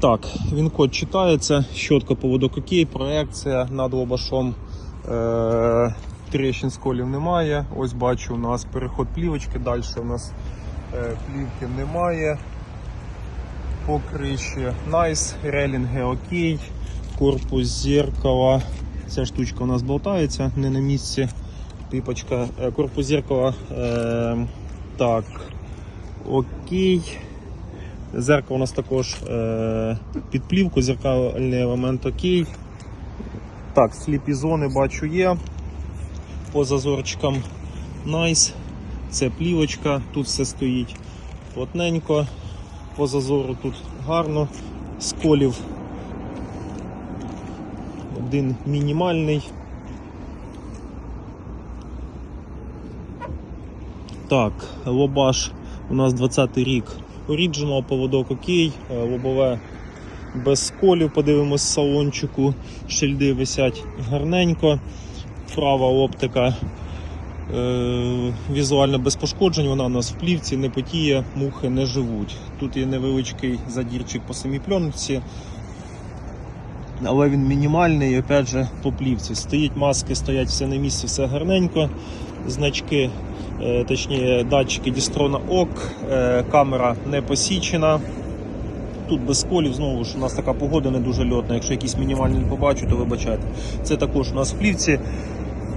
Так, він код читається, щотка поводок окей, проекція над лобашом. Е- тріщин сколів немає. Ось бачу, у нас переход плівочки, далі у нас е, плівки немає. По криші найс, релінги окей, корпус зеркала. Ця штучка у нас болтається, не на місці. Піпочка, Е, корпус зеркала. Е, так, окей. Зеркало у нас також е, під плівку, зеркальний елемент окей. Так, сліпі зони бачу є. По зазорчикам найс. Це плівочка, тут все стоїть плотненько. По зазору тут гарно. Сколів один мінімальний. Так, лобаш у нас 20 рік. Оріджинал, поводок окей, е, лобове без сколів, подивимось салончику. Шильди висять гарненько. Права оптика е, візуально без пошкоджень, вона у нас в плівці, не потіє, мухи не живуть. Тут є невеличкий задірчик по самій пленці, але він мінімальний, і опять же по плівці. Стоїть маски, стоять все на місці, все гарненько. Значки, точніше, датчики Дістрона ОК, е, камера не посічена. Тут без колів, знову ж у нас така погода не дуже льотна. Якщо якісь мінімальні не побачу, то вибачайте. Це також у нас в плівці.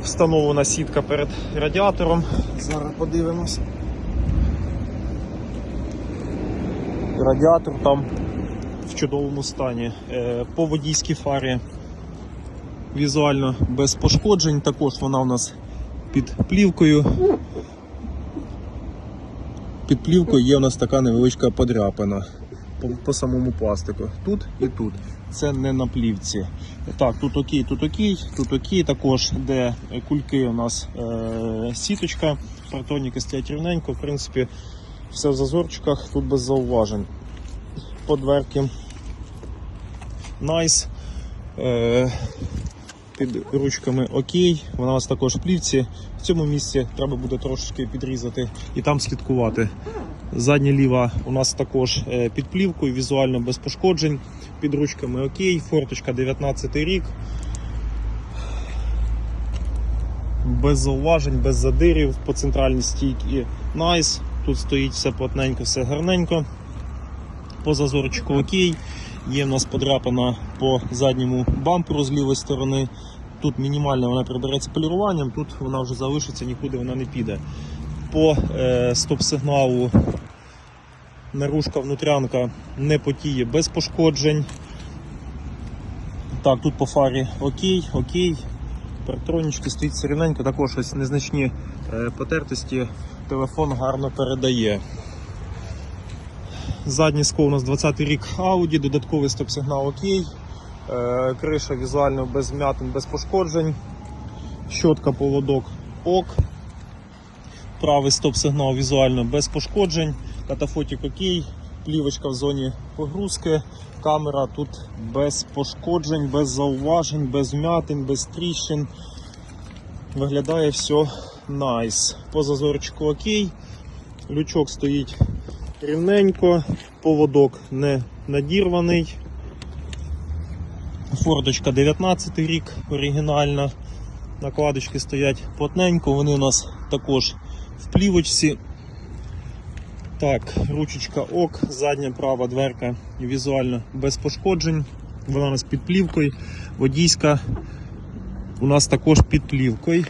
Встановлена сітка перед радіатором. Зараз подивимось. Радіатор там в чудовому стані. Е, По водійській фарі візуально без пошкоджень. Також вона у нас під плівкою. Під плівкою є у нас така невеличка подряпина по, по самому пластику. Тут і тут. Це не на плівці. Так, тут окей, тут окей, тут окей. Також де кульки у нас е, сіточка, фартоніки стоять рівненько. В принципі, все в зазорчиках, тут без зауважень. По дверки. Найс. Е, під ручками окей. Вона у нас також в плівці. В цьому місці треба буде трошечки підрізати і там слідкувати. Задня ліва у нас також е, під плівкою, візуально без пошкоджень. Під ручками окей. Форточка 19 рік. Без зауважень, без задирів по центральній стійці найс. Тут стоїть все плотненько, все гарненько. По зазорчику окей. Є в нас подряпана по задньому бамперу з лівої сторони. Тут мінімально вона прибереться поліруванням, тут вона вже залишиться, нікуди вона не піде. По е, стоп-сигналу наружка внутрянка не потіє без пошкоджень. Так, тут по фарі окей, окей. Партронічки стоїть все рівненько, також ось незначні е, потертості. Телефон гарно передає. Задній скол у нас 20 рік Audi, додатковий стоп-сигнал окей. Е, Криша візуально без вмятин, без пошкоджень. Щотка поводок ок. Правий стоп-сигнал візуально без пошкоджень. Катафотик окей. Плівочка в зоні погрузки. Камера тут без пошкоджень, без зауважень, без вмятин, без тріщин. Виглядає все найс. По зазорчику окей. Лючок стоїть рівненько, поводок не надірваний. Фордочка 19 рік оригінальна. Накладочки стоять плотненько, вони у нас також в плівочці. Так, ручечка ок, задня права дверка візуально без пошкоджень. Вона у нас під плівкою. Водійська у нас також під плівкою.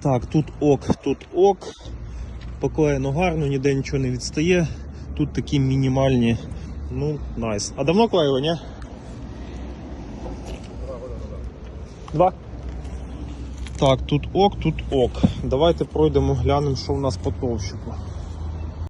Так, тут ок, тут ок. Поклеєно гарно, ніде нічого не відстає. Тут такі мінімальні. Ну, найс. А давно клеїли, ні? Два. Так, тут ок, тут ок. Давайте пройдемо, глянемо, що у нас по товщику.